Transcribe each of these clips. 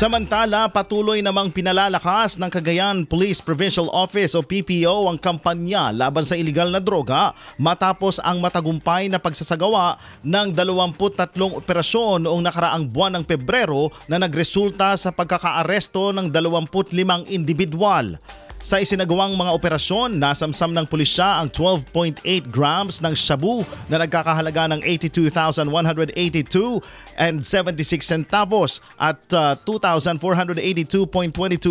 Samantala, patuloy namang pinalalakas ng Cagayan Police Provincial Office o PPO ang kampanya laban sa iligal na droga matapos ang matagumpay na pagsasagawa ng 23 operasyon noong nakaraang buwan ng Pebrero na nagresulta sa pagkakaaresto ng 25 individual. Sa isinagawang mga operasyon, nasamsam ng pulisya ang 12.8 grams ng shabu na nagkakahalaga ng 82,182 and 76 centavos at uh, 2,482.22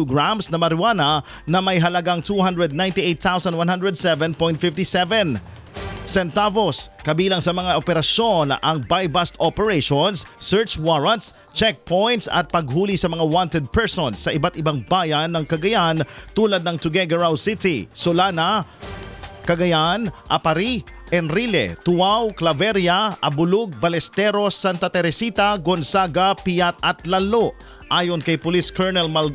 grams na marijuana na may halagang 298,107.57 centavos. Kabilang sa mga operasyon ang buy-bust operations, search warrants, checkpoints at paghuli sa mga wanted persons sa iba't ibang bayan ng Cagayan tulad ng Tuguegarao City, Solana, Cagayan, Apari, Enrile, Tuaw, Claveria, Abulug, Balesteros, Santa Teresita, Gonzaga, Piat at Lalo. Ayon kay Police Colonel Mal-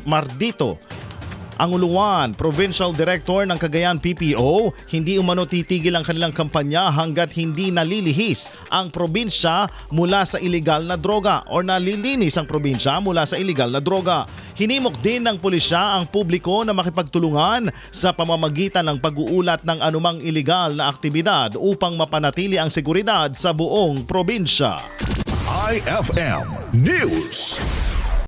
Ang Uluan, Provincial Director ng Cagayan PPO, hindi umano titigil ang kanilang kampanya hanggat hindi nalilihis ang probinsya mula sa iligal na droga o nalilinis ang probinsya mula sa iligal na droga. Hinimok din ng pulisya ang publiko na makipagtulungan sa pamamagitan ng pag-uulat ng anumang iligal na aktibidad upang mapanatili ang seguridad sa buong probinsya. IFM News.